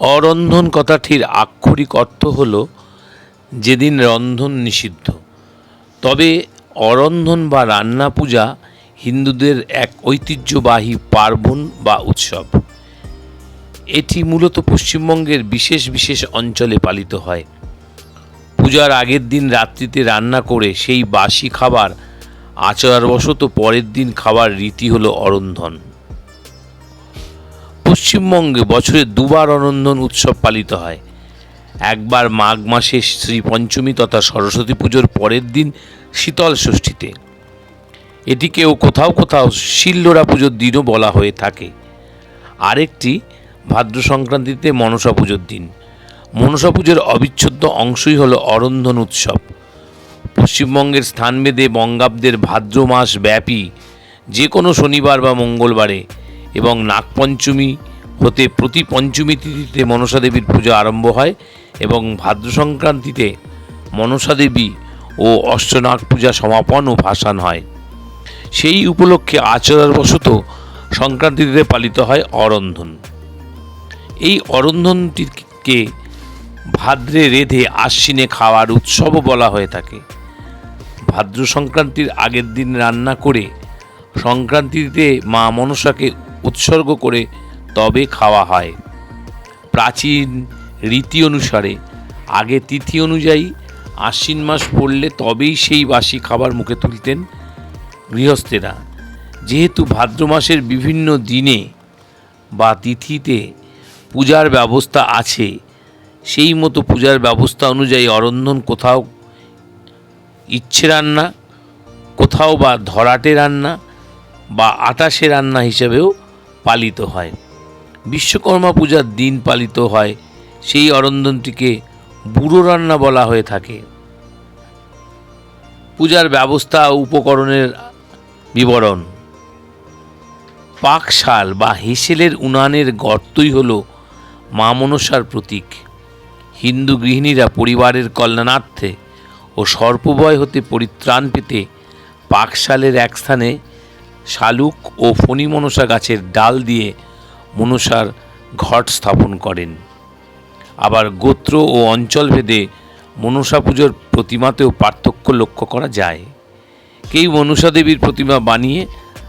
অরন্ধন কথাটির আক্ষরিক অর্থ হল যেদিন রন্ধন নিষিদ্ধ। তবে অরন্ধন বা রান্না পূজা হিন্দুদের এক ঐতিহ্যবাহী পার্বণ বা উৎসব। এটি মূলত পশ্চিমবঙ্গের বিশেষ বিশেষ অঞ্চলে পালিত হয়। পূজার আগের দিন রাত্রিতে রান্না করে সেই বাসি খাবার, আচারবশত পরের দিন খাবার রীতি হলো অরন্ধন। পশ্চিমবঙ্গে বছরে দুবার অরন্ধন উৎসব পালিত হয়। একবার মাঘ মাসে শ্রী পঞ্চমী তথা সরস্বতী পুজোর পরের দিন শীতল ষষ্ঠীতে। এটিকেও কোথাও কোথাও শিল্লোড়া পুজোর দিনও বলা হয়ে থাকে। আরেকটি ভাদ্র সংক্রান্তিতে মনসা পুজোর দিন। মনসা পুজোর অবিচ্ছেদ্য অংশই হলো অরন্ধন উৎসব। পশ্চিমবঙ্গের স্থানভেদে বঙ্গাব্দের ভাদ্র মাস ব্যাপী যে কোনো শনিবার বা মঙ্গলবারে এবং নাগপঞ্চমী হতে প্রতি পঞ্চমী তিথিতে মনসা দেবীর পুজো আরম্ভ হয় এবং ভাদ্র সংক্রান্তিতে মনসা দেবী ও অষ্টনাগ পূজা সমাপন ও ভাসান হয়। সেই উপলক্ষে আচারবশত সংক্রান্তিতে পালিত হয় অরন্ধন। এই অরন্ধনটিকে ভাদ্রে রেধে আশ্বিনে খাওয়ার উৎসবও বলা হয়ে থাকে। ভাদ্র সংক্রান্তির আগের দিন রান্না করে সংক্রান্তিতে মা মনসাকে উৎসর্গ করে তবে খাওয়া হয়। প্রাচীন রীতি অনুসারে, আগে তিথি অনুযায়ী আশ্বিন মাস পড়লে তবেই সেই বাসি খাবার মুখে তুলতেন গৃহস্থেরা। যেহেতু ভাদ্র মাসের বিভিন্ন দিনে বা তিথিতে পূজার ব্যবস্থা আছে, সেই মতো পূজার ব্যবস্থা অনুযায়ী অরন্ধন কোথাও ইচ্ছে রান্না, কোথাও বা ধরাটে রান্না বা আটাশে রান্না হিসেবেও পালিত হয়। বিশ্বকর্মা পূজার দিন পালিত হয়, সেই অরন্ধনটিকে বুড়ো রান্না বলা হয়ে থাকে। পূজার ব্যবস্থা উপকরণের বিবরণ। পাকশাল বা হেসেলের উনানের গর্তই হল মা মনসার প্রতীক। হিন্দু গৃহিণীরা পরিবারের কল্যাণার্থে ও সর্পভয় হতে পরিত্রাণ পেতে পাকশালের এক স্থানে শালুক ও ফণি মনসা গাছের ডাল দিয়ে মনসার ঘট স্থাপন করেন। আবার গোত্র ও অঞ্চলভেদে মনসা পুজোর প্রতিমাতেও পার্থক্য লক্ষ্য করা যায়। কেউ মনসা দেবীর প্রতিমা বানিয়ে,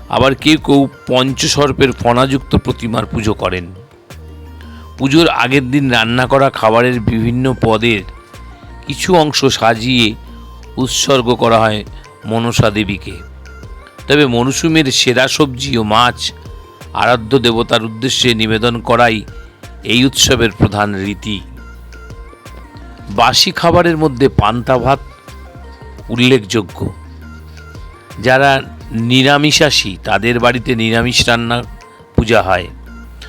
আবার কেউ কেউ পঞ্চসর্পের ফণাযুক্ত প্রতিমার পুজো করেন। পুজোর আগের দিন রান্না করা খাবারের বিভিন্ন পদের কিছু অংশ সাজিয়ে উৎসর্গ করা হয় মনসা দেবীকে। তবে মরশুমের সেরা সবজি ও মাছ আরাধ্য দেবতার উদ্দেশ্যে নিবেদন করাই এই উৎসবের প্রধান রীতি। বাসি খাবারের মধ্যে পান্তা ভাত উল্লেখযোগ্য। যারা নিরামিষাসী তাদের বাড়িতে নিরামিষ রান্না পূজা হয়।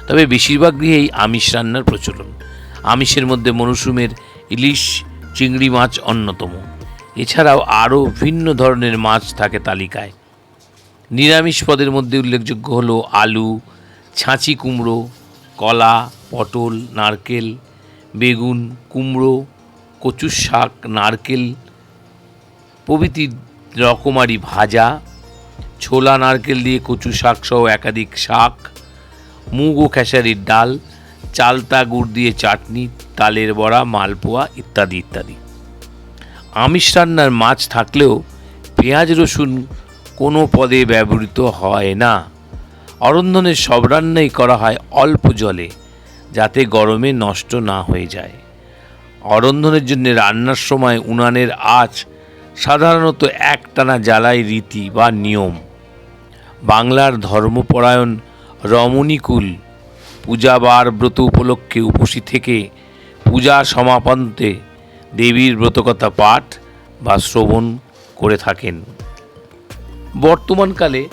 তবে বেশিরভাগ গৃহেই আমিষ রান্নার প্রচলন। আমিষের মধ্যে মরশুমের ইলিশ, চিংড়ি মাছ অন্যতম। এছাড়াও আরও ভিন্ন ধরনের মাছ থাকে তালিকায়। নিরামিষ পদের মধ্যে উল্লেখযোগ্য হলো আলু, ছাঁচি কুমড়ো, কলা, পটল, নারকেল, বেগুন, কুমড়ো, কচুর শাক, নারকেল, প্রভৃতি রকমারি ভাজা, ছোলা, নারকেল দিয়ে কচু শাক সহ একাধিক শাক, মুগ ও খেসারির ডাল, চালতা, গুড় দিয়ে চাটনি, তালের বড়া, মালপোয়া ইত্যাদি ইত্যাদি। আমিষ রান্নার মাছ থাকলেও পেঁয়াজ, রসুন কোনো পদে ব্যবহৃত হয় না। অরন্ধনের সব রান্নাই করা হয় অল্প জলে, যাতে গরমে নষ্ট না হয়ে যায়। অরন্ধনের জন্য রান্নার সময় উনানের আঁচ সাধারণত একটানা জ্বালাই রীতি বা নিয়ম। বাংলার ধর্মপরায়ণ রমণীকুল পূজাবার ব্রত উপলক্ষে উপসী থেকে পূজা সমাপন্তে দেবীর ব্রতকথা পাঠ বা শ্রবণ করে থাকেন। বর্তমানকালে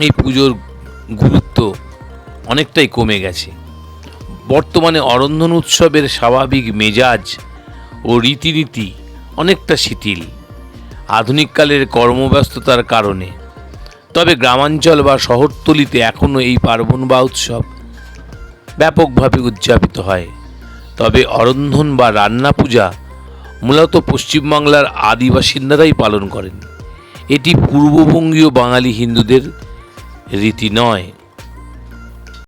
এই পুজোর গুরুত্ব অনেকটাই কমে গেছে। বর্তমানে অরন্ধন উৎসবের স্বাভাবিক মেজাজ ও রীতিনীতি অনেকটা শিথিল। আধুনিককালের কর্মব্যস্ততার কারণে। তবে গ্রামাঞ্চল বা শহরতলিতে এখনও এই পার্বণ বা উৎসব ব্যাপকভাবে উদযাপিত হয়। তবে অরন্ধন বা রান্না পূজা মূলত পশ্চিমবাংলার আদিবাসিন্দারাই পালন করেন। এটি পূর্ববঙ্গীয় বাঙালি হিন্দুদের রীতি নয়।